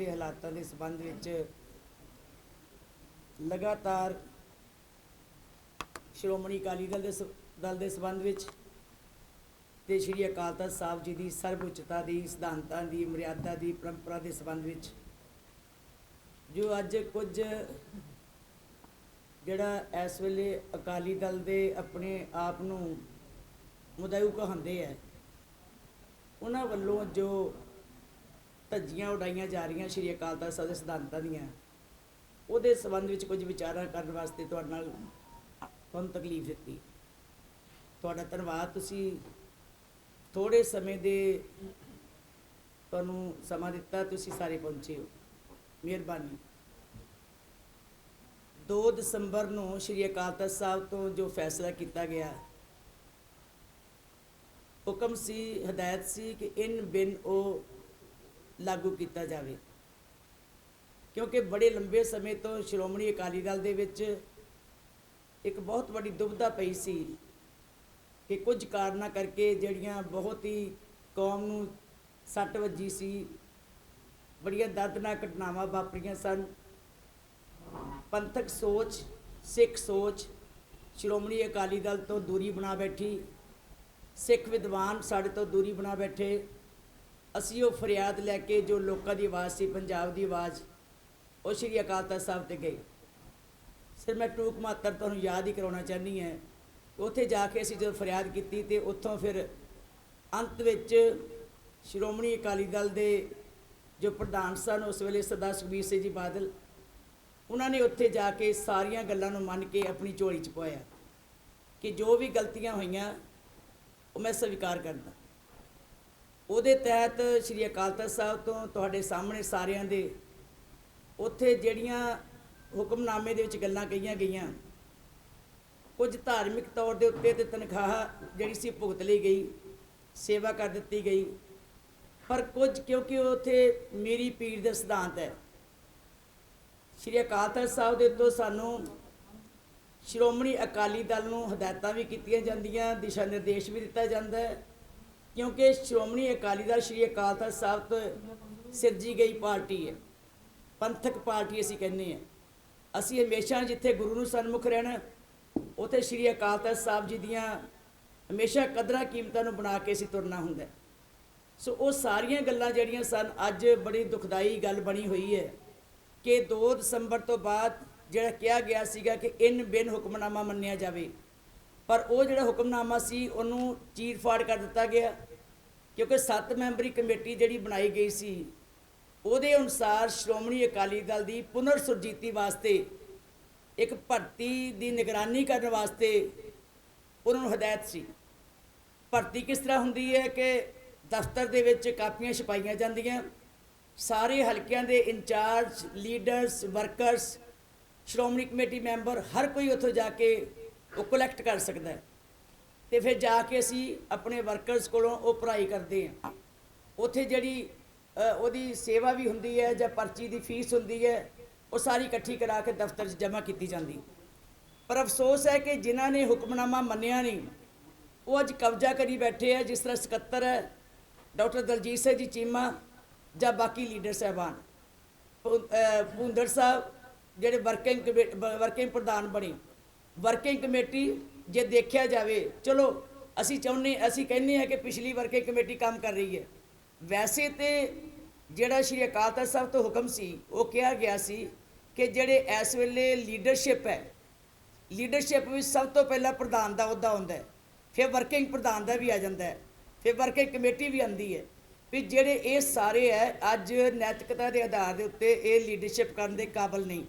ਦੇ ਹਾਲਾਤਾਂ ਦੇ ਸੰਬੰਧ ਵਿੱਚ ਲਗਾਤਾਰ ਸ਼੍ਰੋਮਣੀ ਅਕਾਲੀ ਦਲ ਦੇ ਸ- ਦਲ ਦੇ ਸੰਬੰਧ ਵਿੱਚ ਤੇ ਸ਼੍ਰੀ ਅਕਾਲ ਤਖਤ ਸਾਹਿਬ ਜੀ ਦੀ ਸਰਵਉੱਚਤਾ ਦੀ, ਸਿਧਾਂਤਾਂ ਦੀ, ਮਰਿਆਦਾ ਦੀ, ਪਰੰਪਰਾ ਦੇ ਸੰਬੰਧ ਵਿੱਚ ਜੋ ਅੱਜ ਕੁਝ ਜਿਹੜਾ ਇਸ ਵੇਲੇ ਅਕਾਲੀ ਦਲ ਦੇ ਆਪਣੇ ਆਪ ਨੂੰ ਮੁਦਾਇਉ ਕਹਾਉਂਦੇ ਹੈ ਉਹਨਾਂ ਵੱਲੋਂ ਜੋ ਧੱਜੀਆਂ ਉਡਾਈਆਂ ਜਾ ਰਹੀਆਂ ਸ਼੍ਰੀ ਅਕਾਲ ਤਖਤ ਸਾਹਿਬ ਦੇ ਸਿਧਾਂਤਾਂ ਦੀਆਂ। ਉਹਦੇ ਸੰਬੰਧ ਵਿੱਚ ਕੁਝ ਵਿਚਾਰਾਂ ਕਰਨ ਵਾਸਤੇ ਤੁਹਾਡੇ ਨਾਲ ਤੁਹਾਨੂੰ ਤਕਲੀਫ ਦਿੱਤੀ। ਤੁਹਾਡਾ ਧੰਨਵਾਦ। ਤੁਸੀਂ ਥੋੜੇ ਸਮੇਂ ਦੇ ਤੁਹਾਨੂੰ ਸਮਾਂ ਦਿੱਤਾ, ਤੁਸੀਂ ਸਾਰੇ ਪਹੁੰਚੇ ਹੋ। ਮਿਹਰਬਾਨੀ। 2 ਦਸੰਬਰ ਨੂੰ ਸ਼੍ਰੀ ਅਕਾਲ ਤਖਤ ਸਾਹਿਬ ਤੋਂ ਜੋ ਫੈਸਲਾ ਕੀਤਾ ਗਿਆ, ਹੁਕਮ ਸੀ, ਹਦਾਇਤ ਸੀ ਕਿ ਇਨ ਬਿਨ ਉਹ ਲਾਗੂ ਕੀਤਾ ਜਾਵੇ। ਕਿਉਂਕਿ ਬੜੇ ਲੰਬੇ ਸਮੇਂ ਤੋਂ ਸ਼੍ਰੋਮਣੀ ਅਕਾਲੀ ਦਲ ਦੇ ਵਿੱਚ ਇੱਕ ਬਹੁਤ ਵੱਡੀ ਦੁਬਿਧਾ ਪਈ ਸੀ ਕਿ ਕੁਝ ਕਾਰਨਾਂ ਕਰਕੇ ਜਿਹੜੀਆਂ ਬਹੁਤ ਹੀ ਕੌਮ ਨੂੰ ਸੱਟ ਵੱਜੀ ਸੀ, ਬੜੀਆਂ ਦਰਦਨਾਕ ਘਟਨਾਵਾਂ ਵਾਪਰੀਆਂ ਸਨ। ਪੰਥਕ ਸੋਚ, ਸਿੱਖ ਸੋਚ ਸ਼੍ਰੋਮਣੀ ਅਕਾਲੀ ਦਲ ਤੋਂ ਦੂਰੀ ਬਣਾ ਬੈਠੀ, ਸਿੱਖ ਵਿਦਵਾਨ ਸਾਡੇ ਤੋਂ ਦੂਰੀ ਬਣਾ ਬੈਠੇ ਅਸੀਂ ਉਹ ਫਰਿਆਦ ਲੈ ਕੇ ਜੋ ਲੋਕਾਂ ਦੀ ਆਵਾਜ਼ ਸੀ, ਪੰਜਾਬ ਦੀ ਆਵਾਜ਼, ਉਹ ਸ਼੍ਰੀ ਅਕਾਲ ਤਖਤ ਸਾਹਿਬ ਤੇ ਗਈ ਸਿਰ, ਮੈਂ ਟੂਕ ਮਾਤਰ ਤੁਹਾਨੂੰ ਯਾਦ ਹੀ ਕਰਾਉਣਾ ਚਾਹਨੀ ਹੈ। ਉੱਥੇ ਜਾ ਕੇ ਅਸੀਂ ਜਦੋਂ ਫਰਿਆਦ ਕੀਤੀ ਤੇ ਉੱਥੋਂ ਫਿਰ ਅੰਤ ਵਿੱਚ ਸ਼੍ਰੋਮਣੀ ਅਕਾਲੀ ਦਲ ਦੇ ਜੋ ਪ੍ਰਧਾਨ ਸਨ, ਉਸ ਵੇਲੇ ਸਰਦਾਰ ਸੁਖਬੀਰ ਸਿੰਘ ਜੀ ਬਾਦਲ, ਉਹਨਾਂ ਨੇ ਉੱਥੇ ਜਾ ਕੇ ਸਾਰੀਆਂ ਗੱਲਾਂ ਨੂੰ ਮੰਨ ਕੇ ਆਪਣੀ ਝੋਲੀ ਚ ਪਾਇਆ ਕਿ ਜੋ ਵੀ ਗਲਤੀਆਂ ਹੋਈਆਂ, ਉਹ ਮੈਂ ਸਵੀਕਾਰ ਕਰਦਾ। ਉਹਦੇ ਤਹਿਤ ਸ੍ਰੀ ਅਕਾਲ ਤਖਤ ਸਾਹਿਬ ਤੋਂ ਤੁਹਾਡੇ ਸਾਹਮਣੇ ਸਾਰਿਆਂ ਦੇ ਉੱਥੇ ਜਿਹੜੀਆਂ ਹੁਕਮਨਾਮੇ ਦੇ ਵਿੱਚ ਗੱਲਾਂ ਕਹੀਆਂ ਗਈਆਂ, ਕੁਝ ਧਾਰਮਿਕ ਤੌਰ ਦੇ ਉੱਤੇ ਤੇ ਤਨਖਾਹ ਜਿਹੜੀ ਸੀ ਭੁਗਤ ਲਈ ਗਈ, ਸੇਵਾ ਕਰ ਦਿੱਤੀ ਗਈ, ਪਰ ਕੁਝ ਕਿਉਂਕਿ ਉੱਥੇ ਮੇਰੀ ਪੀਰ ਦਾ ਸਿਧਾਂਤ ਹੈ। ਸ਼੍ਰੀ ਅਕਾਲ ਤਖਤ ਸਾਹਿਬ ਦੇ ਤੋਂ ਸਾਨੂੰ ਸ਼੍ਰੋਮਣੀ ਅਕਾਲੀ ਦਲ ਨੂੰ ਹਦਾਇਤਾਂ ਵੀ ਕੀਤੀਆਂ ਜਾਂਦੀਆਂ, ਦਿਸ਼ਾ ਨਿਰਦੇਸ਼ ਵੀ ਦਿੱਤਾ ਜਾਂਦਾ ਹੈ। ਕਿਉਂਕਿ ਸ਼੍ਰੋਮਣੀ ਅਕਾਲੀ ਦਲ ਸ਼੍ਰੀ ਅਕਾਲ ਤਖਤ ਸਾਹਿਬ ਤੋਂ ਸਿਰਜੀ ਗਈ ਪਾਰਟੀ ਹੈ। ਪੰਥਕ ਪਾਰਟੀ ਅਸੀਂ ਕਹਿੰਦੇ ਹਾਂ। ਅਸੀਂ ਹਮੇਸ਼ਾ ਜਿੱਥੇ ਗੁਰੂ ਨੂੰ ਸਨਮੁਖ ਰਹਿਣਾ, ਉਥੇ ਸ਼੍ਰੀ ਅਕਾਲ ਤਖਤ ਸਾਹਿਬ ਜੀ ਦੀਆਂ ਹਮੇਸ਼ਾ ਕਦਰਾਂ ਕੀਮਤਾਂ ਨੂੰ ਬਣਾ ਕੇ ਅਸੀਂ ਤੁਰਨਾ ਹੁੰਦਾ ਸੋ ਉਹ ਸਾਰੀਆਂ ਗੱਲਾਂ ਜਿਹੜੀਆਂ ਸਨ, ਅੱਜ ਬੜੀ ਦੁਖਦਾਈ ਗੱਲ ਬਣੀ ਹੋਈ ਹੈ ਕਿ 2 ਦਸੰਬਰ ਤੋਂ ਬਾਅਦ ਜਿਹੜਾ ਕਿਹਾ ਗਿਆ ਸੀਗਾ ਕਿ ਇਨ ਬਿਨ ਹੁਕਮਨਾਮਾ ਮੰਨਿਆ ਜਾਵੇ ਪਰ ਉਹ ਜਿਹੜਾ ਹੁਕਮਨਾਮਾ ਸੀ, ਉਹਨੂੰ ਚੀਰ ਫਾੜ ਕਰ ਦਿੱਤਾ ਗਿਆ, ਕਿਉਂਕਿ ਸੱਤ ਮੈਂਬਰੀ ਕਮੇਟੀ ਜਿਹੜੀ ਬਣਾਈ ਗਈ ਸੀ, ਉਹਦੇ ਅਨੁਸਾਰ ਸ਼੍ਰੋਮਣੀ ਅਕਾਲੀ ਦਲ ਦੀ ਪੁਨਰ ਸੁਰਜੀਤੀ ਵਾਸਤੇ, ਇੱਕ ਭਰਤੀ ਦੀ ਨਿਗਰਾਨੀ ਕਰਨ ਵਾਸਤੇ ਉਹਨਾਂ ਨੂੰ ਹਦਾਇਤ ਸੀ। ਭਰਤੀ ਕਿਸ ਤਰ੍ਹਾਂ ਹੁੰਦੀ ਹੈ ਕਿ ਦਫ਼ਤਰ ਦੇ ਵਿੱਚ ਕਾਪੀਆਂ ਛਪਾਈਆਂ ਜਾਂਦੀਆਂ, ਸਾਰੇ ਹਲਕਿਆਂ ਦੇ incharge, leaders, workers, Shiromani committee member, ਹਰ ਕੋਈ ਉੱਥੋਂ ਜਾ ਕੇ ਉਹ ਕਲੈਕਟ ਕਰ ਸਕਦਾ ਹੈ। ਤੇ ਫਿਰ ਜਾ ਕੇ ਅਸੀਂ ਆਪਣੇ ਵਰਕਰਸ ਕੋਲੋਂ ਉਹ ਭਰਾਈ ਕਰਦੇ ਹਾਂ। ਉੱਥੇ ਜਿਹੜੀ ਉਹਦੀ ਸੇਵਾ ਵੀ ਹੁੰਦੀ ਹੈ ਜਾਂ ਪਰਚੀ ਦੀ ਫੀਸ ਹੁੰਦੀ ਹੈ, ਉਹ ਸਾਰੀ ਇਕੱਠੀ ਕਰਾ ਕੇ ਦਫ਼ਤਰ 'ਚ ਜਮ੍ਹਾਂ ਕੀਤੀ ਜਾਂਦੀ। ਪਰ ਅਫਸੋਸ ਹੈ ਕਿ ਜਿਨ੍ਹਾਂ ਨੇ ਹੁਕਮਨਾਮਾ ਮੰਨਿਆ ਨਹੀਂ, ਉਹ ਅੱਜ ਕਬਜ਼ਾ ਕਰੀ ਬੈਠੇ ਆ ਜਿਸ ਤਰ੍ਹਾਂ ਸਕੱਤਰ ਹੈ, ਡਾਕਟਰ ਦਲਜੀਤ ਸਿੰਘ ਜੀ ਚੀਮਾ ਜਾਂ ਬਾਕੀ ਲੀਡਰ ਸਾਹਿਬਾਨ। ਭੁ- ਅਹ ਸਾਹਿਬ ਜਿਹੜੇ ਵਰਕਿੰਗ ਵਰਕਿੰਗ ਪ੍ਰਧਾਨ ਬਣੇ। ਵਰਕਿੰਗ ਕਮੇਟੀ ਜੇ ਦੇਖਿਆ ਜਾਵੇ, ਚਲੋ ਅਸੀਂ ਚਾਹੁੰਦੇ, ਅਸੀਂ ਕਹਿੰਦੇ ਹਾਂ ਕਿ ਪਿਛਲੀ ਵਰਕਿੰਗ ਕਮੇਟੀ ਕੰਮ ਕਰ ਰਹੀ ਹੈ। ਵੈਸੇ ਤੇ ਜਿਹੜਾ ਸ਼੍ਰੀ ਅਕਾਲ ਤਖਤ ਸਾਹਿਬ ਤੋਂ ਹੁਕਮ ਸੀ, ਉਹ ਕਿਹਾ ਗਿਆ ਸੀ ਕਿ ਜਿਹੜੇ ਇਸ ਵੇਲੇ ਲੀਡਰਸ਼ਿਪ ਹੈ ਲੀਡਰਸ਼ਿਪ ਵਿੱਚ ਸਭ ਤੋਂ ਪਹਿਲਾਂ ਪ੍ਰਧਾਨ ਦਾ ਅਹੁਦਾ ਹੁੰਦਾ ਹੈ, ਫਿਰ ਵਰਕਿੰਗ ਪ੍ਰਧਾਨ ਦਾ ਵੀ ਆ ਜਾਂਦਾ ਹੈ, ਫਿਰ ਵਰਕਿੰਗ ਕਮੇਟੀ ਵੀ ਆਂਦੀ ਹੈ। ਵੀ ਜਿਹੜੇ ਇਹ ਸਾਰੇ ਹੈ, ਅੱਜ ਨੈਤਿਕਤਾ ਦੇ ਆਧਾਰ ਦੇ ਉੱਤੇ ਇਹ ਲੀਡਰਸ਼ਿਪ ਕਰਨ ਦੇ ਕਾਬਿਲ ਨਹੀਂ।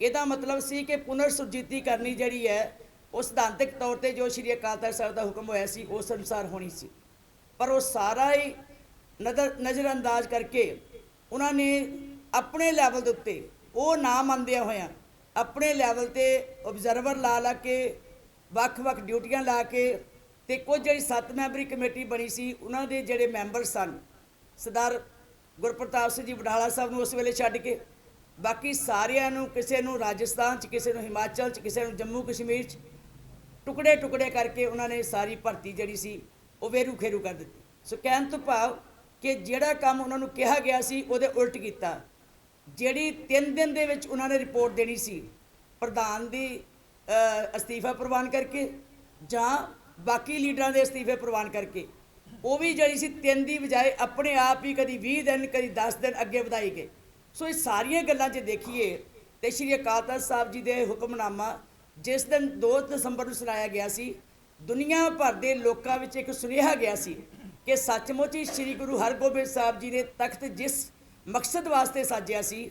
ਇਹਦਾ ਮਤਲਬ ਸੀ ਕਿ ਪੁਨਰ ਸੁਰਜੀਤੀ ਕਰਨੀ ਜਿਹੜੀ ਹੈ, ਉਹ ਸਿਧਾਂਤਕ ਤੌਰ ਤੇ ਜੋ ਸ਼੍ਰੀ ਅਕਾਲ ਤਖਤ ਸਾਹਿਬ ਦਾ ਹੁਕਮ ਹੋਇਆ ਸੀ, ਉਸ ਅਨੁਸਾਰ ਹੋਣੀ ਸੀ। ਪਰ ਉਹ ਸਾਰਾ ਹੀ ਨਜ਼ਰ ਨਜ਼ਰਅੰਦਾਜ਼ ਕਰਕੇ ਉਹਨਾਂ ਨੇ ਆਪਣੇ ਲੈਵਲ ਦੇ ਉੱਤੇ ਉਹ ਨਾ ਮੰਨਦਿਆਂ ਹੋਇਆਂ ਆਪਣੇ ਲੈਵਲ ਤੇ ਆਬਜ਼ਰਵਰ ਲਾ ਲਾ ਕੇ, ਵੱਖ-ਵੱਖ ਡਿਊਟੀਆਂ ਲਾ ਕੇ ਤੇ ਕੁਝ ਜਿਹੜੀ ਸੱਤ ਮੈਂਬਰੀ ਕਮੇਟੀ ਬਣੀ ਸੀ, ਉਹਨਾਂ ਦੇ ਜਿਹੜੇ ਮੈਂਬਰ ਸਨ, ਸਰਦਾਰ ਗੁਰਪ੍ਰਤਾਪ ਸਿੰਘ ਜੀ ਬਡਾਲਾ ਸਾਹਿਬ ਨੂੰ ਉਸ ਵੇਲੇ ਛੱਡ ਕੇ ਬਾਕੀ ਸਾਰਿਆਂ ਨੂੰ ਕਿਸੇ ਨੂੰ ਰਾਜਸਥਾਨ 'ਚ, ਕਿਸੇ ਨੂੰ ਹਿਮਾਚਲ 'ਚ, ਕਿਸੇ ਨੂੰ ਜੰਮੂ ਕਸ਼ਮੀਰ 'ਚ ਟੁਕੜੇ ਟੁਕੜੇ ਕਰਕੇ ਉਹਨਾਂ ਨੇ ਸਾਰੀ ਭਰਤੀ ਜਿਹੜੀ ਸੀ ਉਹ ਵੇਰੂ ਖੇਰੂ ਕਰ ਦਿੱਤੀ। ਸੋ ਕਹਿਣ ਤੋਂ ਭਾਵ ਕਿ ਜਿਹੜਾ ਕੰਮ ਉਹਨਾਂ ਨੂੰ ਕਿਹਾ ਗਿਆ ਸੀ ਉਹਦੇ ਉਲਟ ਕੀਤਾ। ਜਿਹੜੀ 3 ਦਿਨ ਦੇ ਵਿੱਚ ਉਹਨਾਂ ਨੇ ਰਿਪੋਰਟ ਦੇਣੀ ਸੀ ਪ੍ਰਧਾਨ ਦੀ ਅਸਤੀਫਾ ਪ੍ਰਵਾਨ ਕਰਕੇ ਜਾਂ ਬਾਕੀ ਲੀਡਰਾਂ ਦੇ ਅਸਤੀਫੇ ਪ੍ਰਵਾਨ ਕਰਕੇ, ਉਹ ਵੀ ਜਿਹੜੀ ਸੀ 3 ਦੀ ਬਜਾਏ ਆਪਣੇ ਆਪ ਹੀ ਕਦੀ 20 ਦਿਨ, ਕਦੀ 10 ਦਿਨ ਅੱਗੇ ਵਧਾਈ ਗਏ। ਸੋ ਇਹ ਸਾਰੀਆਂ ਗੱਲਾਂ ਜੇ ਦੇਖੀਏ ਤੇ ਸ਼੍ਰੀ ਅਕਾਲ ਤਖਤ ਸਾਹਿਬ ਜੀ ਦੇ ਹੁਕਮਨਾਮਾ ਜਿਸ ਦਿਨ 2 ਦਸੰਬਰ ਨੂੰ ਸੁਣਾਇਆ ਗਿਆ ਸੀ, ਦੁਨੀਆ ਭਰ ਦੇ ਲੋਕਾਂ ਵਿੱਚ ਇੱਕ ਸੁਨੇਹਾ ਗਿਆ ਸੀ ਕਿ ਸੱਚਮੁੱਚ ਹੀ ਸ੍ਰੀ ਗੁਰੂ ਹਰਗੋਬਿੰਦ ਸਾਹਿਬ ਜੀ ਨੇ ਤਖਤ ਜਿਸ ਮਕਸਦ ਵਾਸਤੇ ਸਾਜਿਆ ਸੀ,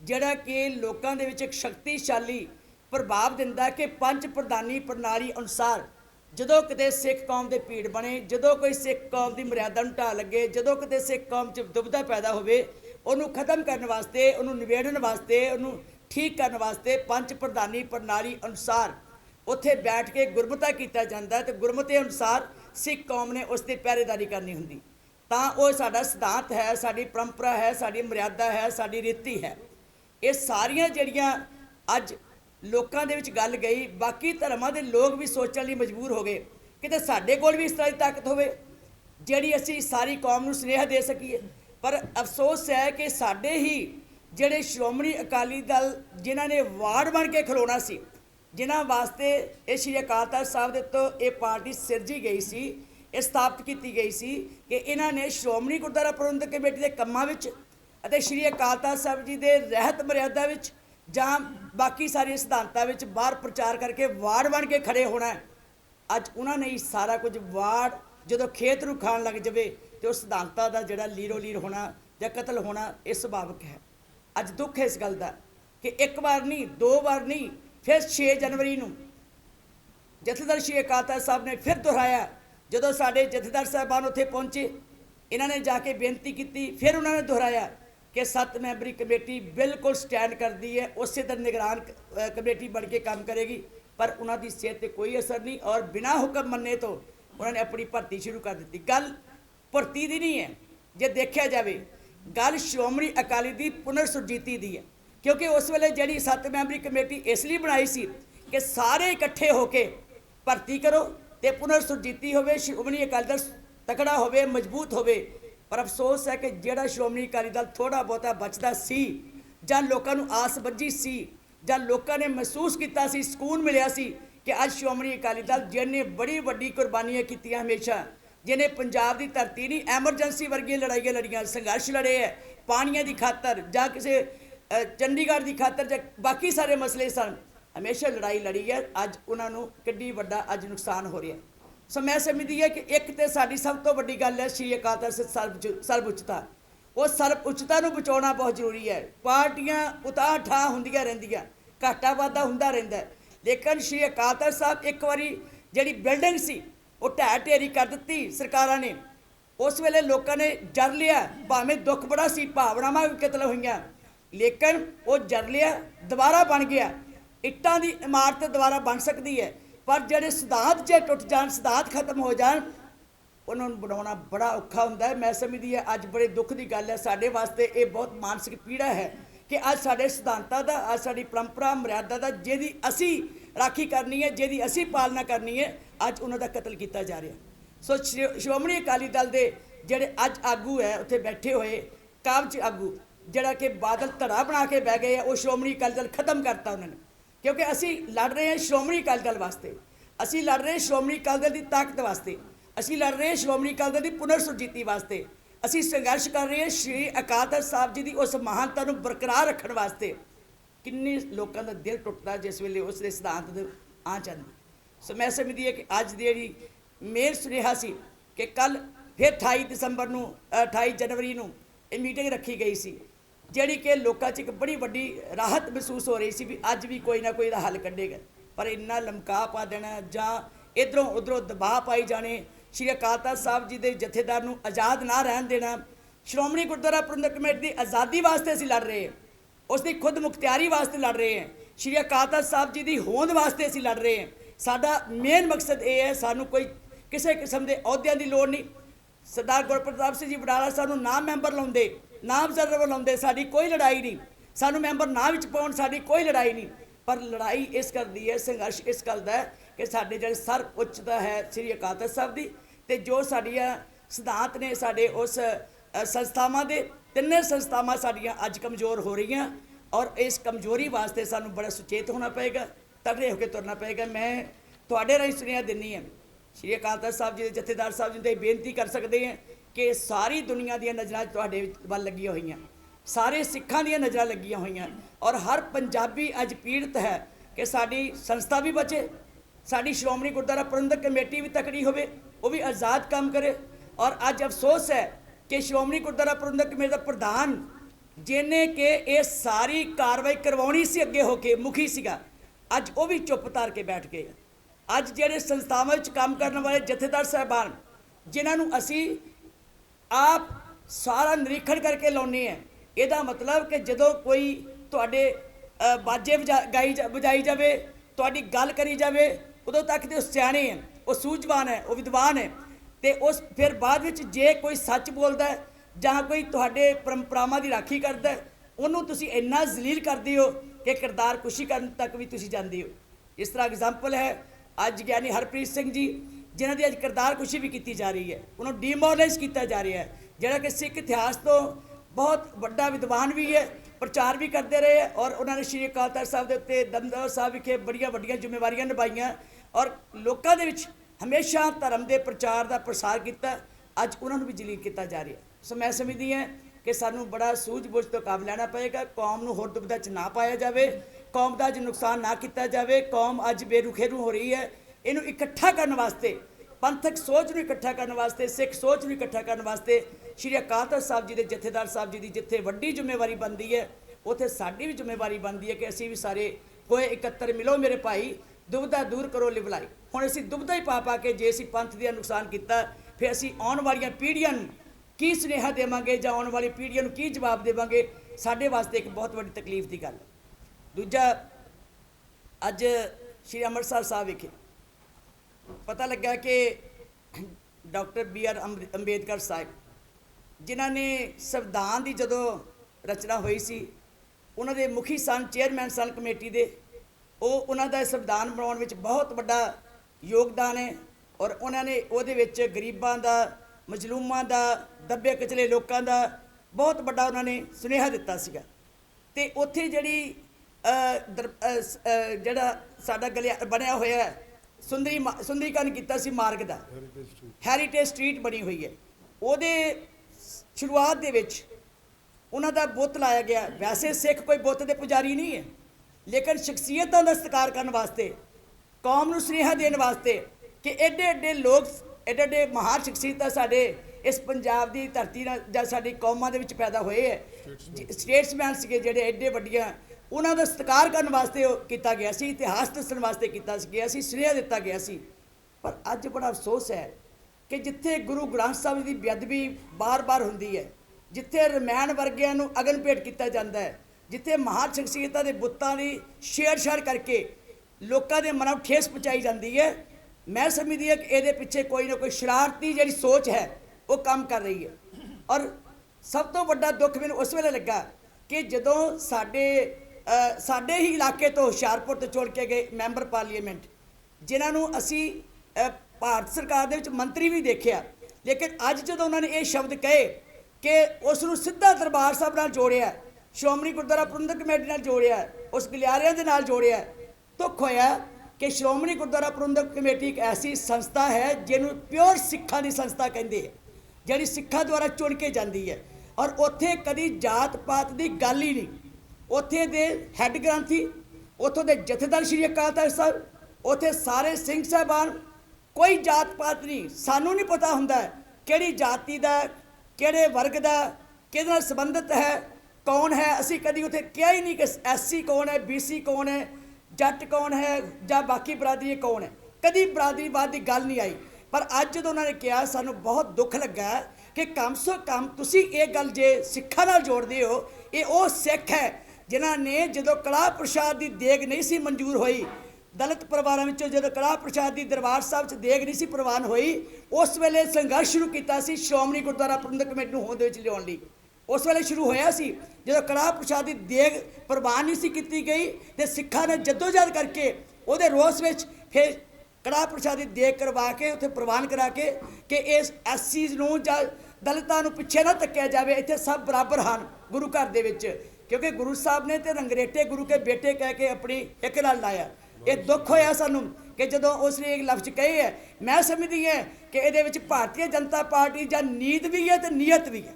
ਜਿਹੜਾ ਕਿ ਲੋਕਾਂ ਦੇ ਵਿੱਚ ਇੱਕ ਸ਼ਕਤੀਸ਼ਾਲੀ ਪ੍ਰਭਾਵ ਦਿੰਦਾ ਕਿ ਪੰਜ ਪ੍ਰਧਾਨੀ ਪ੍ਰਣਾਲੀ ਅਨੁਸਾਰ ਜਦੋਂ ਕਿਤੇ ਸਿੱਖ ਕੌਮ ਦੇ ਭੀੜ ਬਣੇ, ਜਦੋਂ ਕੋਈ ਸਿੱਖ ਕੌਮ ਦੀ ਮਰਿਆਦਾ ਨੂੰ ਢਾਹ ਲੱਗੇ, ਜਦੋਂ ਕਿਤੇ ਸਿੱਖ ਕੌਮ 'ਚ ਦੁਬਦਾ ਪੈਦਾ ਹੋਵੇ ਉਹਨੂੰ ਖਤਮ ਕਰਨ ਵਾਸਤੇ, ਉਹਨੂੰ ਨਿਬੇੜਨ ਵਾਸਤੇ, ਉਹਨੂੰ ਠੀਕ ਕਰਨ ਵਾਸਤੇ ਪੰਜ ਪ੍ਰਧਾਨੀ ਪ੍ਰਣਾਲੀ ਅਨੁਸਾਰ ਉੱਥੇ ਬੈਠ ਕੇ ਗੁਰਮਤਾ ਕੀਤਾ ਜਾਂਦਾ ਹੈ ਤੇ ਗੁਰਮਤੇ ਅਨੁਸਾਰ ਸਿੱਖ ਕੌਮ ਨੇ ਉਸ ਦੀ ਪਹਿਰੇਦਾਰੀ ਕਰਨੀ ਹੁੰਦੀ। ਤਾਂ ਉਹ ਸਾਡਾ ਸਿਧਾਂਤ ਹੈ, ਸਾਡੀ ਪਰੰਪਰਾ ਹੈ, ਸਾਡੀ ਮਰਿਆਦਾ ਹੈ, ਸਾਡੀ ਰੀਤੀ ਹੈ। ਇਹ ਸਾਰੀਆਂ ਜਿਹੜੀਆਂ ਅੱਜ ਲੋਕਾਂ ਦੇ ਵਿੱਚ ਗੱਲ ਗਈ, ਬਾਕੀ ਧਰਮਾਂ ਦੇ ਲੋਕ ਵੀ ਸੋਚਣ ਲਈ ਮਜਬੂਰ ਹੋ ਗਏ ਕਿਤੇ ਸਾਡੇ ਕੋਲ ਵੀ ਇਸ ਤਰ੍ਹਾਂ ਦੀ ਤਾਕਤ ਹੋਵੇ। ਜਿਹੜੀ ਅਸੀਂ ਸਾਰੀ ਕੌਮ ਨੂੰ ਸੁਨੇਹਾ ਦੇ ਸਕੀਏ। ਪਰ ਅਫਸੋਸ ਹੈ ਕਿ ਸਾਡੇ ਹੀ ਜਿਹੜੇ ਸ਼੍ਰੋਮਣੀ ਅਕਾਲੀ ਦਲ ਜਿਨ੍ਹਾਂ ਨੇ ਵਾਰਡ ਬਣ ਕੇ ਖਲੋਣਾ ਸੀ, ਜਿਨ੍ਹਾਂ ਵਾਸਤੇ ਇਹ ਸ਼੍ਰੀ ਅਕਾਲ ਤਖਤ ਸਾਹਿਬ ਦੇ ਤੋਂ ਇਹ ਪਾਰਟੀ ਸਿਰਜੀ ਗਈ ਸੀ, ਇਹ ਸਥਾਪਿਤ ਕੀਤੀ ਗਈ ਸੀ ਕਿ ਇਹਨਾਂ ਨੇ ਸ਼੍ਰੋਮਣੀ ਗੁਰਦੁਆਰਾ ਪ੍ਰਬੰਧਕ ਕਮੇਟੀ ਦੇ ਕੰਮਾਂ ਵਿੱਚ ਅਤੇ ਸ਼੍ਰੀ ਅਕਾਲ ਤਖਤ ਸਾਹਿਬ ਜੀ ਦੇ ਰਹਿਤ ਮਰਿਆਦਾ ਵਿੱਚ ਜਾਂ ਬਾਕੀ ਸਾਰੇ ਸਿਧਾਂਤਾਂ ਵਿੱਚ ਬਾਹਰ ਪ੍ਰਚਾਰ ਕਰਕੇ ਵਾਰਡ ਬਣ ਕੇ ਖੜੇ ਹੋਣਾ ਅੱਜ ਉਹਨਾਂ ਨੇ ਹੀ ਸਾਰਾ ਕੁਝ ਵਾਰਡ ਜਦੋਂ ਖੇਤ ਨੂੰ ਖਾਣ ਲੱਗ ਜਾਵੇ ਤੇ ਉਸ ਸਿਧਾਂਤਾਂ ਦਾ ਜਿਹੜਾ ਲੀਰੋ ਲੀਰ ਹੋਣਾ ਜਾਂ ਕਤਲ ਹੋਣਾ ਇਹ ਸੁਭਾਵਿਕ ਹੈ। ਅੱਜ ਦੁੱਖ ਹੈ ਇਸ ਗੱਲ ਦਾ ਕਿ ਇੱਕ ਵਾਰ ਨਹੀਂ, ਦੋ ਵਾਰ ਨਹੀਂ, ਫਿਰ 6 ਜਨਵਰੀ ਨੂੰ ਜਥੇਦਾਰ ਸ਼੍ਰੀ ਅਕਾਲ ਤਖਤ ਸਾਹਿਬ ਨੇ ਫਿਰ ਦੁਹਰਾਇਆ, ਜਦੋਂ ਸਾਡੇ ਜਥੇਦਾਰ ਸਾਹਿਬਾਨ ਉੱਥੇ ਪਹੁੰਚੇ, ਇਹਨਾਂ ਨੇ ਜਾ ਕੇ ਬੇਨਤੀ ਕੀਤੀ, ਫਿਰ ਉਹਨਾਂ ਨੇ ਦੁਹਰਾਇਆ ਕਿ ਸੱਤ ਮੈਂਬਰੀ ਕਮੇਟੀ ਬਿਲਕੁਲ ਸਟੈਂਡ ਕਰਦੀ ਹੈ, ਉਸੇ ਤਰ੍ਹਾਂ ਨਿਗਰਾਨ ਕਮੇਟੀ ਬਣ ਕੇ ਕੰਮ ਕਰੇਗੀ, ਪਰ ਉਹਨਾਂ ਦੀ ਸਿਹਤ ਤੇ ਕੋਈ ਅਸਰ ਨਹੀਂ ਔਰ ਬਿਨਾਂ ਹੁਕਮ ਮੰਨੇ ਤੋਂ ਉਹਨਾਂ ਨੇ ਆਪਣੀ ਭਰਤੀ ਸ਼ੁਰੂ ਕਰ ਦਿੱਤੀ। ਗੱਲ ਭਰਤੀ ਦੀ ਨਹੀਂ ਹੈ। ਜੇ ਦੇਖਿਆ ਜਾਵੇ, ਗੱਲ ਸ਼੍ਰੋਮਣੀ ਅਕਾਲੀ ਦੀ ਪੁਨਰ ਸੁਰਜੀਤੀ ਦੀ ਹੈ। ਕਿਉਂਕਿ ਉਸ ਵੇਲੇ ਜਿਹੜੀ ਸੱਤ ਮੈਂਬਰੀ ਕਮੇਟੀ ਇਸ ਲਈ ਬਣਾਈ ਸੀ ਕਿ ਸਾਰੇ ਇਕੱਠੇ ਹੋ ਕੇ ਭਰਤੀ ਕਰੋ ਤੇ ਪੁਨਰ ਸੁਰਜੀਤੀ ਹੋਵੇ, ਸ਼੍ਰੋਮਣੀ ਅਕਾਲੀ ਦਲ ਤਕੜਾ ਹੋਵੇ, ਮਜ਼ਬੂਤ ਹੋਵੇ। ਪਰ ਅਫਸੋਸ ਹੈ ਕਿ ਜਿਹੜਾ ਸ਼੍ਰੋਮਣੀ ਅਕਾਲੀ ਦਲ ਥੋੜਾ ਬਹੁਤਾ ਬਚਦਾ ਸੀ ਜਾਂ ਲੋਕਾਂ ਨੂੰ ਆਸ ਬੱਝੀ ਸੀ ਜਾਂ ਲੋਕਾਂ ਨੇ ਮਹਿਸੂਸ ਕੀਤਾ ਸੀ, ਸਕੂਨ ਮਿਲਿਆ ਸੀ ਕਿ ਅੱਜ ਸ਼੍ਰੋਮਣੀ ਅਕਾਲੀ ਦਲ ਜਿਹਨੇ ਬੜੀ ਵੱਡੀ ਕੁਰਬਾਨੀਆਂ ਕੀਤੀਆਂ ਹਮੇਸ਼ਾ ਜਿਹਨੇ ਪੰਜਾਬ ਦੀ ਧਰਤੀ ਨਹੀਂ, ਐਮਰਜੈਂਸੀ ਵਰਗੀਆਂ ਲੜਾਈਆਂ ਲੜੀਆਂ, ਸੰਘਰਸ਼ ਲੜੇ ਹੈ ਪਾਣੀਆਂ ਦੀ ਖਾਤਰ ਜਾਂ ਕਿਸੇ ਚੰਡੀਗੜ੍ਹ ਦੀ ਖਾਤਰ ਜਾਂ ਬਾਕੀ ਸਾਰੇ ਮਸਲੇ ਸਨ, ਹਮੇਸ਼ਾ ਲੜਾਈ ਲੜੀ ਹੈ ਅੱਜ ਉਹਨਾਂ ਨੂੰ ਕਿੱਡੀ ਵੱਡਾ ਅੱਜ ਨੁਕਸਾਨ ਹੋ ਰਿਹਾ ਸੋ ਮੈਂ ਸਮਝਦੀ ਹੈ ਕਿ ਇੱਕ ਤੇ ਸਾਡੀ ਸਭ ਤੋਂ ਵੱਡੀ ਗੱਲ ਹੈ ਸ਼੍ਰੀ ਅਕਾਲ ਤਖਤ ਸਾਹਿਬ ਸਰਬ ਉੱਚਤਾ। ਉਹ ਸਰਬ ਉੱਚਤਾ ਨੂੰ ਬਚਾਉਣਾ ਬਹੁਤ ਜ਼ਰੂਰੀ ਹੈ ਪਾਰਟੀਆਂ ਉਤਾਰ ਠਾਹ ਹੁੰਦੀਆਂ ਰਹਿੰਦੀਆਂ, ਘਾਟਾ ਵਾਧਾ ਹੁੰਦਾ ਰਹਿੰਦਾ ਲੇਕਿਨ ਸ਼੍ਰੀ ਅਕਾਲ ਤਖਤ ਸਾਹਿਬ ਇੱਕ ਵਾਰੀ ਜਿਹੜੀ ਬਿਲਡਿੰਗ ਸੀ ਉਹ ਢਹਿ ਢੇਰੀ ਕਰ ਦਿੱਤੀ ਸਰਕਾਰਾਂ ਨੇ। ਉਸ ਵੇਲੇ ਲੋਕਾਂ ਨੇ ਜਰ ਲਿਆ, ਭਾਵੇਂ ਦੁੱਖ ਬੜਾ ਸੀ, ਭਾਵਨਾਵਾਂ ਵੀ ਕਤਲ ਹੋਈਆਂ। ਲੇਕਿਨ ਉਹ ਜਰ ਲਿਆ, ਦੁਬਾਰਾ ਬਣ ਗਿਆ। ਇੱਟਾਂ ਦੀ ਇਮਾਰਤ ਦੁਬਾਰਾ ਬਣ ਸਕਦੀ ਹੈ, ਪਰ ਜਿਹੜੇ ਸਿਧਾਂਤ ਜੇ ਟੁੱਟ ਜਾਣ, ਸਿਧਾਂਤ ਖਤਮ ਹੋ ਜਾਣ, ਉਹਨਾਂ ਨੂੰ ਬਣਾਉਣਾ ਬੜਾ ਔਖਾ ਹੁੰਦਾ ਹੈ। ਮੈਂ ਸਮਝਦੀ ਹਾਂ, ਅੱਜ ਬੜੇ ਦੁੱਖ ਦੀ ਗੱਲ ਹੈ। ਸਾਡੇ ਵਾਸਤੇ ਇਹ ਬਹੁਤ ਮਾਨਸਿਕ ਪੀੜਾ ਹੈ ਕਿ ਅੱਜ ਸਾਡੇ ਸਿਧਾਂਤਾਂ ਦਾ, ਅੱਜ ਸਾਡੀ ਪਰੰਪਰਾ, ਮਰਿਆਦਾ ਦਾ, ਜਿਹਦੀ ਅਸੀਂ ਰਾਖੀ ਕਰਨੀ ਹੈ, ਜਿਹਦੀ ਅਸੀਂ ਪਾਲਣਾ ਕਰਨੀ ਹੈ, ਅੱਜ ਉਹਨਾਂ ਦਾ ਕਤਲ ਕੀਤਾ ਜਾ ਰਿਹਾ। ਸੋ ਸ਼੍ਰੋ- ਸ਼੍ਰੋਮਣੀ ਅਕਾਲੀ ਦਲ ਦੇ ਜਿਹੜੇ ਅੱਜ ਆਗੂ ਹੈ, ਉੱਥੇ ਬੈਠੇ ਹੋਏ ਕਾਬਜ ਆਗੂ, ਜਿਹੜਾ ਕਿ ਬਾਦਲ ਧੜਾ ਬਣਾ ਕੇ ਬਹਿ ਗਏ ਆ, ਉਹ ਸ਼੍ਰੋਮਣੀ ਅਕਾਲੀ ਦਲ ਖਤਮ ਕਰਤਾ ਉਹਨਾਂ ਨੇ। ਕਿਉਂਕਿ ਅਸੀਂ ਲੜ ਰਹੇ ਹਾਂ ਸ਼੍ਰੋਮਣੀ ਅਕਾਲੀ ਦਲ ਵਾਸਤੇ। ਅਸੀਂ ਲੜ ਰਹੇ ਹਾਂ ਸ਼੍ਰੋਮਣੀ ਅਕਾਲੀ ਦਲ ਦੀ ਤਾਕਤ ਵਾਸਤੇ। ਅਸੀਂ ਲੜ ਰਹੇ ਹਾਂ ਸ਼੍ਰੋਮਣੀ ਅਕਾਲੀ ਦਲ ਦੀ ਪੁਨਰ ਸੁਰਜੀਤੀ ਵਾਸਤੇ। ਅਸੀਂ ਸੰਘਰਸ਼ ਕਰ ਰਹੇ ਹਾਂ, ਸ਼੍ਰੀ ਅਕਾਲ ਤਖਤ ਸਾਹਿਬ ਜੀ ਦੀ ਉਸ ਮਹਾਨਤਾ ਨੂੰ ਬਰਕਰਾਰ ਰੱਖਣ ਵਾਸਤੇ। ਕਿੰਨੇ ਲੋਕਾਂ ਦਾ ਦਿਲ ਟੁੱਟਦਾ ਜਿਸ ਵੇਲੇ ਉਸ ਦੇ ਸਿਧਾਂਤ ਦੇ ਆ ਜਾਂਦੇ। ਸੋ ਮੈਂ ਸਮਝਦੀ ਹੈ ਕਿ ਅੱਜ ਦੀ ਜਿਹੜੀ ਮੇਰ ਸੁਨੇਹਾ ਸੀ ਕਿ ਕੱਲ ਫਿਰ 28 ਦਸੰਬਰ ਨੂੰ ਅ, 28 ਜਨਵਰੀ ਨੂੰ ਇਹ ਮੀਟਿੰਗ ਰੱਖੀ ਗਈ ਸੀ ਜਿਹੜੀ ਕਿ ਲੋਕਾਂ 'ਚ ਇੱਕ ਬੜੀ ਵੱਡੀ ਰਾਹਤ ਮਹਿਸੂਸ ਹੋ ਰਹੀ ਸੀ ਵੀ ਅੱਜ ਵੀ ਕੋਈ ਨਾ ਕੋਈ ਇਹਦਾ ਹੱਲ ਕੱਢੇਗਾ। ਪਰ ਇੰਨਾ ਲਮਕਾ ਪਾ ਦੇਣਾ ਜਾਂ ਇਧਰੋਂ ਉਧਰੋਂ ਦਬਾਅ ਪਾਈ ਜਾਣੇ ਸ਼੍ਰੀ ਅਕਾਲ ਤਖਤ ਸਾਹਿਬ ਜੀ ਦੇ ਜਥੇਦਾਰ ਨੂੰ ਆਜ਼ਾਦ ਨਾ ਰਹਿਣ ਦੇਣਾ ਸ਼੍ਰੋਮਣੀ ਗੁਰਦੁਆਰਾ ਪ੍ਰਬੰਧਕ ਕਮੇਟੀ ਦੀ ਆਜ਼ਾਦੀ ਵਾਸਤੇ ਅਸੀਂ ਲੜ ਰਹੇ ਹਾਂ। ਉਸ ਦੀ ਖੁਦ ਮੁਖਤਿਆਰੀ ਵਾਸਤੇ ਲੜ ਰਹੇ ਹਾਂ। ਸ਼੍ਰੀ ਅਕਾਲ ਤਖਤ ਸਾਹਿਬ ਜੀ ਦੀ ਹੋਂਦ ਵਾਸਤੇ ਅਸੀਂ ਲੜ ਰਹੇ ਹਾਂ। ਸਾਡਾ ਮੇਨ ਮਕਸਦ ਇਹ ਹੈ, ਸਾਨੂੰ ਕੋਈ ਕਿਸੇ ਕਿਸਮ ਦੇ ਅਹੁਦਿਆਂ ਦੀ ਲੋੜ ਨਹੀਂ। ਸਰਦਾਰ ਗੁਰਪ੍ਰਤਾਪ ਸਿੰਘ ਜੀ ਬਡਾਲਾ ਸਾਨੂੰ ਨਾ ਮੈਂਬਰ ਲਾਉਂਦੇ, ਨਾ ਅਬਜ਼ਰਵਰ ਲਾਉਂਦੇ, ਸਾਡੀ ਕੋਈ ਲੜਾਈ ਨਹੀਂ। ਸਾਨੂੰ ਮੈਂਬਰ ਨਾ ਵਿੱਚ ਪਾਉਣ, ਸਾਡੀ ਕੋਈ ਲੜਾਈ ਨਹੀਂ। ਪਰ ਲੜਾਈ ਇਸ ਕਰਦੀ ਹੈ, ਸੰਘਰਸ਼ ਇਸ ਗੱਲ ਦਾ ਕਿ ਸਾਡੇ ਜਿਹੜੇ ਸਰ ਉੱਚਤਾ ਹੈ ਸ੍ਰੀ ਅਕਾਲ ਤਖਤ ਸਾਹਿਬ ਦੀ ਤੇ ਜੋ ਸਾਡੀਆਂ ਸਿਧਾਂਤ ਨੇ ਸਾਡੇ ਉਸ ਸੰਸਥਾਵਾਂ ਦੇ ਤਿੰਨੇ ਸੰਸਥਾਵਾਂ ਸਾਡੀਆਂ ਅੱਜ ਕਮਜ਼ੋਰ ਹੋ ਰਹੀਆਂ ਔਰ ਇਸ ਕਮਜ਼ੋਰੀ ਵਾਸਤੇ ਸਾਨੂੰ ਬੜਾ ਸੁਚੇਤ ਹੋਣਾ ਪਏਗਾ, ਤਗੜੇ ਹੋ ਕੇ ਤੁਰਨਾ ਪਏਗਾ। ਮੈਂ ਤੁਹਾਡੇ ਰਾਹੀਂ ਸੁਨੇਹਾ ਦਿੰਨੀ ਹਾਂ। ਸ਼੍ਰੀ ਅਕਾਲ ਤਖਤ ਸਾਹਿਬ ਜੀ ਦੇ ਜਥੇਦਾਰ ਸਾਹਿਬ ਜੀ ਦੇ ਬੇਨਤੀ ਕਰ ਸਕਦੇ ਹਾਂ ਕਿ ਸਾਰੀ ਦੁਨੀਆ ਦੀਆਂ ਨਜ਼ਰਾਂ ਤੁਹਾਡੇ ਵੱਲ ਲੱਗੀਆਂ ਹੋਈਆਂ। ਸਾਰੇ ਸਿੱਖਾਂ ਦੀਆਂ ਨਜ਼ਰਾਂ ਲੱਗੀਆਂ ਹੋਈਆਂ ਔਰ ਹਰ ਪੰਜਾਬੀ ਅੱਜ ਪੀੜਤ ਹੈ ਕਿ ਸਾਡੀ ਸੰਸਥਾ ਵੀ ਬਚੇ, ਸਾਡੀ ਸ਼੍ਰੋਮਣੀ ਗੁਰਦੁਆਰਾ ਪ੍ਰਬੰਧਕ ਕਮੇਟੀ ਵੀ ਤਕੜੀ ਹੋਵੇ, ਉਹ ਵੀ ਆਜ਼ਾਦ ਕੰਮ ਕਰੇ। ਔਰ ਅੱਜ ਅਫਸੋਸ ਹੈ ਕਿ ਸ਼੍ਰੋਮਣੀ ਗੁਰਦੁਆਰਾ ਪ੍ਰਬੰਧਕ ਕਮੇਟੀ ਦਾ ਪ੍ਰਧਾਨ, ਜਿਹਨੇ ਕਿ ਇਹ ਸਾਰੀ ਕਾਰਵਾਈ ਕਰਵਾਉਣੀ ਸੀ, ਅੱਗੇ ਹੋ ਕੇ ਮੁਖੀ ਸੀਗਾ, ਅੱਜ ਉਹ ਵੀ ਚੁੱਪ ਧਾਰ ਕੇ ਬੈਠ ਗਏ ਅੱਜ ਜਿਹੜੇ ਸੰਸਥਾਵਾਂ ਵਿੱਚ ਕੰਮ ਕਰਨ ਵਾਲੇ ਜਥੇਦਾਰ ਸਾਹਿਬਾਨ, ਜਿਨ੍ਹਾਂ ਨੂੰ ਅਸੀਂ ਆਪ ਸਾਰਾ ਨਿਰੀਖਣ ਕਰਕੇ ਲਾਉਨੇ ਆ ਇਹਦਾ ਮਤਲਬ ਕਿ ਜਦੋਂ ਕੋਈ ਤੁਹਾਡੇ ਬਾਜੇ ਵਜਾ- ਗਾਈ ਜਾ- ਵਜਾਈ ਜਾਵੇ, ਤੁਹਾਡੀ ਗੱਲ ਕਰੀ ਜਾਵੇ, ਉਦੋਂ ਤੱਕ ਤੇ ਉਹ ਸਿਆਣੇ ਹੈ ਉਹ ਸੂਝਵਾਨ ਹੈ, ਉਹ ਵਿਦਵਾਨ ਹੈ। ਤੇ ਉਸ ਫਿਰ ਬਾਅਦ ਵਿੱਚ ਜੇ ਕੋਈ ਸੱਚ ਬੋਲਦਾ ਜਾਂ ਕੋਈ ਤੁਹਾਡੇ ਪਰੰਪਰਾਵਾਂ ਦੀ ਰਾਖੀ ਕਰਦਾ ਉਹਨੂੰ ਤੁਸੀਂ ਇੰਨਾ ਜ਼ਲੀਲ ਕਰਦੇ ਹੋ ਕਿ ਕਿਰਦਾਰ ਕੁਸ਼ੀ ਕਰਨ ਤੱਕ ਵੀ ਤੁਸੀਂ ਜਾਂਦੇ ਹੋ। ਇਸ ਤਰ੍ਹਾਂ ਐਗਜ਼ਾਮਪਲ ਹੈ ਅੱਜ ਗਿਆਨੀ ਹਰਪ੍ਰੀਤ ਸਿੰਘ ਜੀ, ਜਿਨ੍ਹਾਂ ਦੀ ਅੱਜ ਕਿਰਦਾਰ ਕੁਸ਼ੀ ਵੀ ਕੀਤੀ ਜਾ ਰਹੀ ਹੈ। ਉਹਨੂੰ ਡੀਮੋਰਲਾਈਜ਼ ਕੀਤਾ ਜਾ ਰਿਹਾ ਹੈ, ਜਿਹੜਾ ਕਿ ਸਿੱਖ ਇਤਿਹਾਸ ਤੋਂ ਬਹੁਤ ਵੱਡਾ ਵਿਦਵਾਨ ਵੀ ਹੈ, ਪ੍ਰਚਾਰ ਵੀ ਕਰਦੇ ਰਹੇ ਹੈ ਔਰ ਉਹਨਾਂ ਨੇ ਸ਼੍ਰੀ ਅਕਾਲ ਤਖਤ ਸਾਹਿਬ ਦੇ ਉੱਤੇ ਦਮਦਮਾ ਸਾਹਿਬ ਵਿਖੇ ਬੜੀਆਂ ਵੱਡੀਆਂ ਜ਼ਿੰਮੇਵਾਰੀਆਂ ਨਿਭਾਈਆਂ ਔਰ ਲੋਕਾਂ ਦੇ ਵਿੱਚ ਹਮੇਸ਼ਾ ਧਰਮ ਦੇ ਪ੍ਰਚਾਰ ਦਾ ਪ੍ਰਸਾਰ ਕੀਤਾ, ਅੱਜ ਉਹਨਾਂ ਨੂੰ ਵੀ ਜਲੀਲ ਕੀਤਾ ਜਾ ਰਿਹਾ। ਸੋ ਮੈਂ ਸਮਝਦੀ ਹਾਂ ਕਿ ਸਾਨੂੰ ਬੜਾ ਸੂਝ-ਬੂਝ ਤੋਂ ਕੰਮ ਲੈਣਾ ਪਏਗਾ, ਕੌਮ ਨੂੰ ਹੋਰ ਦੁਬਿਧਾ ਚ ਨਾ ਪਾਇਆ ਜਾਵੇ, ਕੌਮ ਦਾ ਅੱਜ ਨੁਕਸਾਨ ਨਾ ਕੀਤਾ ਜਾਵੇ, ਕੌਮ ਅੱਜ ਬੇਰੁਖੇ ਹੋ ਰਹੀ ਹੈ। ਇਹਨੂੰ ਇਕੱਠਾ ਕਰਨ ਵਾਸਤੇ, ਪੰਥਕ ਸੋਚ ਨੂੰ ਇਕੱਠਾ ਕਰਨ ਵਾਸਤੇ, ਸਿੱਖ ਸੋਚ ਨੂੰ ਇਕੱਠਾ ਕਰਨ ਵਾਸਤੇ ਸ਼੍ਰੀ ਅਕਾਲ ਤਖਤ ਸਾਹਿਬ ਜੀ ਦੇ ਜਥੇਦਾਰ ਸਾਹਿਬ ਜੀ ਦੀ ਜਿੱਥੇ ਵੱਡੀ ਜ਼ਿੰਮੇਵਾਰੀ ਬਣਦੀ ਹੈ, ਉੱਥੇ ਸਾਡੀ ਵੀ ਜ਼ਿੰਮੇਵਾਰੀ ਬਣਦੀ ਹੈ ਕਿ ਅਸੀਂ ਵੀ ਸਾਰੇ ਹੋਏ ਇਕੱਤਰ ਮਿਲੋ ਮੇਰੇ ਭਾਈ। ਦੁਬਦਾ ਦੂਰ ਕਰੋ ਲਿਵਲਾਈ ਹੁਣ ਅਸੀਂ ਦੁਬਦਾ ਹੀ ਪਾ ਪਾ ਕੇ ਜੇ ਅਸੀਂ ਪੰਥ ਦਾ ਨੁਕਸਾਨ ਕੀਤਾ, ਫਿਰ ਅਸੀਂ ਆਉਣ ਵਾਲੀਆਂ ਪੀੜ੍ਹੀਆਂ ਨੂੰ ਕੀ ਸੁਨੇਹਾ ਦੇਵਾਂਗੇ ਜਾਂ ਆਉਣ ਵਾਲੀ ਪੀੜ੍ਹੀਆਂ ਨੂੰ ਕੀ ਜਵਾਬ ਦੇਵਾਂਗੇ, ਸਾਡੇ ਵਾਸਤੇ ਇੱਕ ਬਹੁਤ ਵੱਡੀ ਤਕਲੀਫ ਦੀ ਗੱਲ। ਦੂਜਾ, ਅੱਜ ਸ਼੍ਰੀ ਅੰਮ੍ਰਿਤਸਰ ਸਾਹਿਬ ਵਿਖੇ ਪਤਾ ਲੱਗਾ ਕਿ ਡਾਕਟਰ ਬੀ ਆਰ ਅੰਬੇਦਕਰ ਸਾਹਿਬ, ਜਿਨ੍ਹਾਂ ਨੇ ਸੰਵਿਧਾਨ ਦੀ ਜਦੋਂ ਰਚਨਾ ਹੋਈ ਸੀ, ਉਹਨਾਂ ਦੇ ਮੁਖੀ ਸਨ ਚੇਅਰਮੈਨ ਸਨ ਕਮੇਟੀ ਦੇ। ਉਹ ਉਹਨਾਂ ਦਾ ਸੰਵਿਧਾਨ ਬਣਾਉਣ ਵਿੱਚ ਬਹੁਤ ਵੱਡਾ ਯੋਗਦਾਨ ਹੈ ਔਰ ਉਹਨਾਂ ਨੇ ਉਹਦੇ ਵਿੱਚ ਗਰੀਬਾਂ ਦਾ ਮਜਲੂਮਾਂ ਦਾ ਦੱਬੇ ਕਚਲੇ ਲੋਕਾਂ ਦਾ ਬਹੁਤ ਵੱਡਾ ਉਹਨਾਂ ਨੇ ਸੁਨੇਹਾ ਦਿੱਤਾ ਸੀਗਾ। ਤੇ ਉੱਥੇ ਜਿਹੜੀ ਜਿਹੜਾ ਸਾਡਾ ਗਲਿਆ ਬਣਿਆ ਹੋਇਆ ਹੈ ਸੁੰਦਰੀ ਸੁੰਦਰੀਕਰਨ ਕੀਤਾ ਸੀ ਮਾਰਗ ਦਾ। ਹੈਰੀਟੇਜ ਸਟਰੀਟ ਬਣੀ ਹੋਈ ਹੈ। ਉਹਦੇ ਸ਼ੁਰੂਆਤ ਦੇ ਵਿੱਚ ਉਹਨਾਂ ਦਾ ਬੁੱਤ ਲਾਇਆ ਗਿਆ। ਵੈਸੇ ਸਿੱਖ ਕੋਈ ਬੁੱਤ ਦੇ ਪੁਜਾਰੀ ਨਹੀਂ ਹੈ। ਲੇਕਿਨ ਸ਼ਖਸੀਅਤਾਂ ਦਾ ਸਤਿਕਾਰ ਕਰਨ ਵਾਸਤੇ ਕੌਮ ਨੂੰ ਸੁਨੇਹਾ ਦੇਣ ਵਾਸਤੇ ਕਿ ਐਡੇ ਐਡੇ ਲੋਕ ਐਡੇ ਐਡੇ ਮਹਾਨ ਸ਼ਖਸੀਅਤਾਂ ਸਾਡੇ ਇਸ ਪੰਜਾਬ ਦੀ ਧਰਤੀ ਨਾਲ ਜਾਂ ਸਾਡੀ ਕੌਮਾਂ ਦੇ ਵਿੱਚ ਪੈਦਾ ਹੋਏ ਹੈ। ਸਟੇਟਸਮੈਨ ਸੀਗੇ ਜਿਹੜੇ ਐਡੇ ਵੱਡੀਆਂ ਉਹਨਾਂ ਦਾ ਸਤਿਕਾਰ ਕਰਨ ਵਾਸਤੇ ਕੀਤਾ ਗਿਆ ਸੀ ਇਤਿਹਾਸ ਦੱਸਣ ਵਾਸਤੇ ਕੀਤਾ ਗਿਆ ਸੀ ਸੁਨੇਹਾ ਦਿੱਤਾ ਗਿਆ ਸੀ। ਪਰ ਅੱਜ ਬੜਾ ਅਫਸੋਸ ਹੈ ਕਿ ਜਿੱਥੇ ਗੁਰੂ ਗ੍ਰੰਥ ਸਾਹਿਬ ਦੀ ਬੇਅਦਬੀ ਬਾਰ-ਬਾਰ ਹੁੰਦੀ ਹੈ ਜਿੱਥੇ ਰਮੈਣ ਵਰਗਿਆਂ ਨੂੰ ਅਗਨ ਭੇਟ ਕੀਤਾ ਜਾਂਦਾ ਹੈ ਜਿੱਥੇ ਮਹਾਨ ਸ਼ਖਸੀਅਤਾਂ ਦੇ ਬੁੱਤਾਂ ਦੀ ਛੇੜਛਾੜ ਕਰਕੇ ਲੋਕਾਂ ਦੇ ਮਨਾਂ ਨੂੰ ਠੇਸ ਪਹੁੰਚਾਈ ਜਾਂਦੀ ਹੈ, ਮੈਂ ਸਮਝਦੀ ਹਾਂ ਕਿ ਇਹਦੇ ਪਿੱਛੇ ਕੋਈ ਨਾ ਕੋਈ ਸ਼ਰਾਰਤੀ ਜਿਹੜੀ ਸੋਚ ਹੈ, ਉਹ ਕੰਮ ਕਰ ਰਹੀ ਹੈ। ਔਰ ਸਭ ਤੋਂ ਵੱਡਾ ਦੁੱਖ ਮੈਨੂੰ ਉਸ ਵੇਲੇ ਲੱਗਾ ਕਿ ਜਦੋਂ ਸਾਡੇ ਸਾਡੇ ਹੀ ਇਲਾਕੇ ਤੋਂ ਹੁਸ਼ਿਆਰਪੁਰ ਤੋਂ ਚੁਣ ਕੇ ਗਏ ਮੈਂਬਰ ਪਾਰਲੀਮੈਂਟ, ਜਿਨ੍ਹਾਂ ਨੂੰ ਅਸੀਂ ਭਾਰਤ ਸਰਕਾਰ ਦੇ ਵਿੱਚ ਮੰਤਰੀ ਵੀ ਦੇਖਿਆ, ਲੇਕਿਨ ਅੱਜ ਜਦੋਂ ਉਹਨਾਂ ਨੇ ਇਹ ਸ਼ਬਦ ਕਹੇ ਕਿ ਉਸ ਨੂੰ ਸਿੱਧਾ ਦਰਬਾਰ ਸਾਹਿਬ ਨਾਲ ਜੋੜਿਆ ਸ਼੍ਰੋਮਣੀ ਗੁਰਦੁਆਰਾ ਪ੍ਰਬੰਧਕ ਕਮੇਟੀ ਨਾਲ ਜੋੜਿਆ ਉਸ ਗਲਿਆਰਿਆਂ ਦੇ ਨਾਲ ਜੋੜਿਆ ਦੁੱਖ ਹੋਇਆ ਕਿ ਸ਼੍ਰੋਮਣੀ ਗੁਰਦੁਆਰਾ ਪ੍ਰਬੰਧਕ ਕਮੇਟੀ ਇੱਕ ਐਸੀ ਸੰਸਥਾ ਹੈ ਜਿਹਨੂੰ ਪਿਓਰ ਸਿੱਖਾਂ ਦੀ ਸੰਸਥਾ ਕਹਿੰਦੇ ਹੈ, ਜਿਹੜੀ ਸਿੱਖਾਂ ਦੁਆਰਾ ਚੁਣ ਕੇ ਜਾਂਦੀ ਹੈ। ਔਰ ਉੱਥੇ ਕਦੀ ਜਾਤ ਪਾਤ ਦੀ ਗੱਲ ਹੀ ਨਹੀਂ। ਉੱਥੇ ਦੇ ਹੈੱਡ ਗ੍ਰੰਥੀ, ਉੱਥੋਂ ਦੇ ਜਥੇਦਾਰ ਸ਼੍ਰੀ ਅਕਾਲ ਤਖਤ ਸਾਹਿਬ, ਉੱਥੇ ਸਾਰੇ ਸਿੰਘ ਸਾਹਿਬਾਨ, ਕੋਈ ਜਾਤ ਪਾਤ ਨਹੀਂ। ਸਾਨੂੰ ਨਹੀਂ ਪਤਾ ਹੁੰਦਾ ਕਿਹੜੀ ਜਾਤੀ ਦਾ, ਕਿਹੜੇ ਵਰਗ ਦਾ, ਕਿਹਦੇ ਨਾਲ ਸੰਬੰਧਿਤ ਹੈ ਕੌਣ ਹੈ? ਅਸੀਂ ਕਦੀ ਉੱਥੇ ਕਿਹਾ ਹੀ ਨਹੀਂ ਕਿ ਐਸਸੀ ਕੌਣ ਹੈ ਬੀਸੀ ਕੌਣ ਹੈ ਜੱਟ ਕੌਣ ਹੈ ਜਾਂ ਬਾਕੀ ਬਰਾਦਰੀ ਕੌਣ ਹੈ। ਕਦੀ ਬਰਾਦਰੀਵਾਦ ਦੀ ਗੱਲ ਨਹੀਂ ਆਈ। ਪਰ ਅੱਜ ਜਦੋਂ ਉਹਨਾਂ ਨੇ ਕਿਹਾ, ਸਾਨੂੰ ਬਹੁਤ ਦੁੱਖ ਲੱਗਾ ਕਿ ਕਮ ਸੋ ਕਮ ਤੁਸੀਂ ਇਹ ਗੱਲ ਜੇ ਸਿੱਖਾਂ ਨਾਲ ਜੋੜਦੇ ਹੋ, ਇਹ ਉਹ ਸਿੱਖ ਹੈ ਜਿਨ੍ਹਾਂ ਨੇ ਜਦੋਂ ਕਲਾ ਪ੍ਰਸ਼ਾਦ ਦੀ ਦੇਗ ਨਹੀਂ ਸੀ ਮਨਜ਼ੂਰ ਹੋਈ, ਦਲਿਤ ਪਰਿਵਾਰਾਂ ਵਿੱਚੋਂ ਜਦੋਂ ਕਲਾ ਪ੍ਰਸ਼ਾਦ ਦੀ ਦਰਬਾਰ ਸਾਹਿਬ 'ਚ ਦੇਗ ਨਹੀਂ ਸੀ ਪ੍ਰਵਾਨ ਹੋਈ, ਉਸ ਵੇਲੇ ਸੰਘਰਸ਼ ਸ਼ੁਰੂ ਕੀਤਾ ਸੀ ਸ਼੍ਰੋਮਣੀ ਗੁਰਦੁਆਰਾ ਪ੍ਰਬੰਧਕ ਕਮੇਟੀ ਨੂੰ ਹੋਂਦ ਵਿੱਚ ਲਿਆਉਣ ਲਈ। ਉਸ ਵੇਲੇ ਸ਼ੁਰੂ ਹੋਇਆ ਸੀ, ਜਦੋਂ ਕੜਾਹ ਪ੍ਰਸ਼ਾਦ ਦੀ ਦੇਗ ਪ੍ਰਵਾਨ ਨਹੀਂ ਸੀ ਕੀਤੀ ਗਈ ਤੇ ਸਿੱਖਾਂ ਨੇ ਜਦੋਜਹਿਦ ਕਰਕੇ ਉਹਦੇ ਰੋਸ ਵਿੱਚ ਫਿਰ ਕੜਾਹ ਪ੍ਰਸ਼ਾਦ ਦੀ ਦੇਗ ਕਰਵਾ ਕੇ, ਉੱਥੇ ਪ੍ਰਵਾਨ ਕਰਾ ਕੇ ਕਿ ਇਸ ਐਸਸੀਜ਼ ਨੂੰ ਜਾਂ ਦਲਿਤਾਂ ਨੂੰ ਪਿੱਛੇ ਨਾ ਧੱਕਿਆ ਜਾਵੇ, ਇੱਥੇ ਸਭ ਬਰਾਬਰ ਹਨ ਗੁਰੂ ਘਰ ਦੇ ਵਿੱਚ। ਕਿਉਂਕਿ ਗੁਰੂ ਸਾਹਿਬ ਨੇ ਤੇ ਰੰਗਰੇਟੇ ਗੁਰੂ ਕੇ ਬੇਟੇ ਕਹਿ ਕੇ ਆਪਣੀ ਇੱਕ ਨਾਲ ਲਾਇਆ। ਇਹ ਦੁੱਖ ਹੋਇਆ ਸਾਨੂੰ ਕਿ ਜਦੋਂ ਉਸ ਨੇ ਇਹ ਲਫ਼ਜ਼ ਕਹੇ ਹੈ, ਮੈਂ ਸਮਝਦੀ ਹਾਂ ਕਿ ਇਹਦੇ ਵਿੱਚ ਭਾਰਤੀ ਜਨਤਾ ਪਾਰਟੀ ਜਾਂ ਨੀਤ ਵੀ ਹੈ ਤੇ ਨੀਅਤ ਵੀ ਹੈ।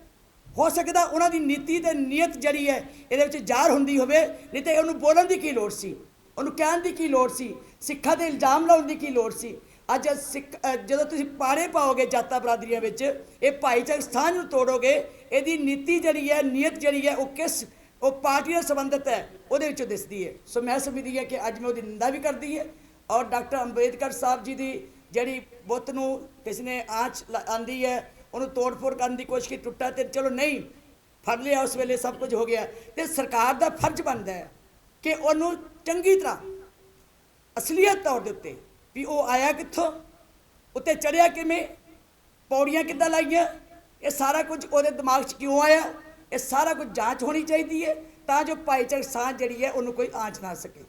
ਹੋ ਸਕਦਾ ਉਹਨਾਂ ਦੀ ਨੀਤੀ ਤੇ ਨੀਅਤ ਜਿਹੜੀ ਹੈ, ਇਹਦੇ ਵਿੱਚ ਜ਼ਾਹਰ ਹੁੰਦੀ ਹੋਵੇ, ਨਹੀਂ ਤੇ ਉਹਨੂੰ ਬੋਲਣ ਦੀ ਕੀ ਲੋੜ ਸੀ? ਉਹਨੂੰ ਕਹਿਣ ਦੀ ਕੀ ਲੋੜ ਸੀ? ਸਿੱਖਾਂ ਦੇ ਇਲਜ਼ਾਮ ਲਾਉਣ ਦੀ ਕੀ ਲੋੜ ਸੀ? ਅੱਜ ਸਿੱਖ ਜਦੋਂ ਤੁਸੀਂ ਪਾੜੇ ਪਾਓਗੇ ਜਾਤਾਂ ਬਰਾਦਰੀਆਂ ਵਿੱਚ, ਇਹ ਭਾਈਚਾਰਕ ਸਥਾਨ ਨੂੰ ਤੋੜੋਗੇ, ਇਹਦੀ ਨੀਤੀ ਜਿਹੜੀ ਹੈ ਨੀਅਤ ਜਿਹੜੀ ਹੈ, ਉਹ ਕਿਸ, ਉਹ ਪਾਰਟੀ ਨਾਲ ਸੰਬੰਧਿਤ ਹੈ, ਉਹਦੇ ਵਿੱਚੋਂ ਦਿਸਦੀ ਹੈ। ਸੋ ਮੈਂ ਸਮਝਦੀ ਹਾਂ ਕਿ ਅੱਜ ਮੈਂ ਉਹਦੀ ਨਿੰਦਾ ਵੀ ਕਰਦੀ ਹੈ ਔਰ ਡਾਕਟਰ ਅੰਬੇਦਕਰ ਸਾਹਿਬ ਜੀ ਦੀ ਜਿਹੜੀ ਬੁੱਤ ਨੂੰ ਕਿਸ ਨੇ ਆਂਚ ਲ- ਆਂਦੀ ਹੈ ਉਹਨੂੰ ਤੋੜ-ਫੋੜ ਕਰਨ ਦੀ ਕੋਸ਼ਿਸ਼ ਕੀ ਟੁੱਟਾ ਤੇ ਚਲੋ ਨਹੀਂ, ਫੜ ਲਿਆ ਉਸ ਵੇਲੇ ਸਭ ਕੁਝ ਹੋ ਗਿਆ। ਤੇ ਸਰਕਾਰ ਦਾ ਫਰਜ਼ ਬਣਦਾ ਹੈ ਕਿ ਉਹਨੂੰ ਚੰਗੀ ਤਰ੍ਹਾਂ ਅਸਲੀਅਤ ਤੌਰ ਦੇ ਉੱਤੇ ਵੀ ਉਹ ਆਇਆ ਕਿੱਥੋਂ, ਉੱਤੇ ਚੜਿਆ ਕਿਵੇਂ, ਪੌੜੀਆਂ ਕਿੱਦਾਂ ਲਾਈਆਂ, ਇਹ ਸਾਰਾ ਕੁਝ ਉਹਦੇ ਦਿਮਾਗ 'ਚ ਕਿਉਂ ਆਇਆ? ਇਹ ਸਾਰਾ ਕੁਝ ਜਾਂਚ ਹੋਣੀ ਚਾਹੀਦੀ ਹੈ ਤਾਂ ਜੋ ਭਾਈਚਾਰਕ ਸਾਂਝ ਜਿਹੜੀ ਹੈ ਉਹਨੂੰ ਕੋਈ ਆਂਚ ਨਾ ਸਕੇ।